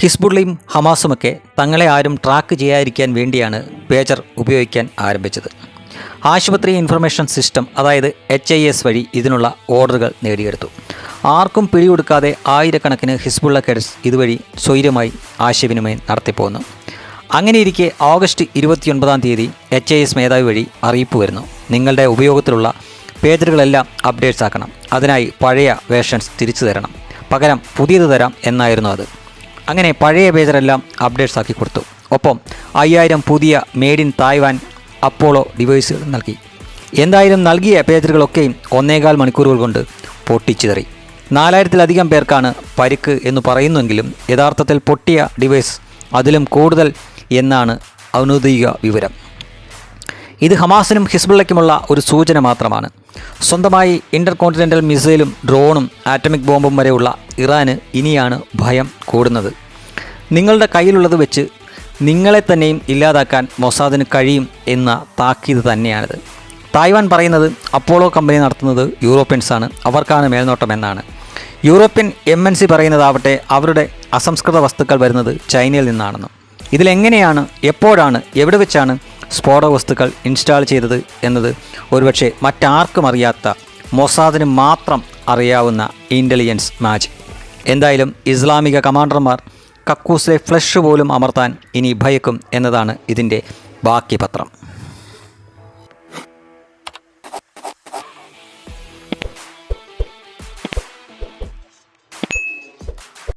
ഹിസ്ബുള്ളയും ഹമാസുമൊക്കെ തങ്ങളെ ആരും ട്രാക്ക് ചെയ്യാതിരിക്കാൻ വേണ്ടിയാണ് പേജർ ഉപയോഗിക്കാൻ ആരംഭിച്ചത്. ആശുപത്രി ഇൻഫർമേഷൻ സിസ്റ്റം അതായത് എച്ച് ഐ എസ് വഴി ഇതിനുള്ള ഓർഡറുകൾ നേടിയെടുത്തു. ആർക്കും പിടികൊടുക്കാതെ ആയിരക്കണക്കിന് ഹിസ്ബുള്ള കേഡറ്റ്സ് ഇതുവഴി സ്വൈര്യമായി ആശയവിനിമയം നടത്തിപ്പോകുന്നു അങ്ങനെയിരിക്കെ ഓഗസ്റ്റ് ഇരുപത്തിയൊൻപതാം തീയതി എച്ച് ഐ എസ് മേധാവി വഴി അറിയിപ്പ് വരുന്നു. നിങ്ങളുടെ ഉപയോഗത്തിലുള്ള പേജറുകളെല്ലാം അപ്ഡേറ്റ്സ് ആക്കണം. അതിനായി പഴയ വേർഷൻസ് തിരിച്ചു തരണം. പകരം പുതിയത് തരാം എന്നായിരുന്നു അത്. അങ്ങനെ പഴയ പേജറെല്ലാം അപ്ഡേറ്റ്സ് ആക്കി കൊടുത്തു. ഒപ്പം അയ്യായിരം പുതിയ മെയ്ഡ് ഇൻ തായ്വാൻ അപ്പോളോ ഡിവൈസുകൾ നൽകി. എന്തായാലും നൽകിയ പേജറുകളൊക്കെയും ഒന്നേകാൽ മണിക്കൂറുകൾ കൊണ്ട് പൊട്ടിച്ചിതറി. നാലായിരത്തിലധികം പേർക്കാണ് പരിക്ക് എന്ന് പറയുന്നുവെങ്കിലും യഥാർത്ഥത്തിൽ പൊട്ടിയ ഡിവൈസ് അതിലും കൂടുതൽ എന്നാണ് ഔദ്യോഗിക വിവരം. ഇത് ഹമാസിനും ഹിസ്ബുള്ളയ്ക്കുമുള്ള ഒരു സൂചന മാത്രമാണ്. സ്വന്തമായി ഇന്റർ കോണ്ടിനെന്റൽ മിസൈലും ഡ്രോണും ആറ്റമിക് ബോംബും വരെയുള്ള ഇറാന് ഇനിയാണ് ഭയം കൂടുന്നത്. നിങ്ങളുടെ കയ്യിലുള്ളത് വെച്ച് നിങ്ങളെ തന്നെയും ഇല്ലാതാക്കാൻ മൊസാദിന് കഴിയും എന്ന താക്കീത് തന്നെയാണിത്. തായ്വാൻ പറയുന്നത് അപ്പോളോ കമ്പനി നടത്തുന്നത് യൂറോപ്യൻസാണ്. അവർക്കാണ് മേൽനോട്ടം എന്നാണ്. യൂറോപ്യൻ എം എൻ സി പറയുന്നതാവട്ടെ അവരുടെ അസംസ്കൃത വസ്തുക്കൾ വരുന്നത് ചൈനയിൽ നിന്നാണെന്നും. ഇതിലെങ്ങനെയാണ് എപ്പോഴാണ് എവിടെ വെച്ചാണ് സ്ഫോടക വസ്തുക്കൾ ഇൻസ്റ്റാൾ ചെയ്തത് എന്നത് ഒരുപക്ഷെ മറ്റാർക്കും അറിയാത്ത മൊസാദിന് മാത്രം അറിയാവുന്ന ഇന്റലിജൻസ് മാജിക് എന്തായാലും ഇസ്ലാമിക കമാൻഡർമാർ കക്കൂസിലെ ഫ്ലഷ് പോലും അമർത്താൻ ഇനി ഭയക്കും എന്നതാണ് ഇതിന്റെ ബാക്കി പത്രം.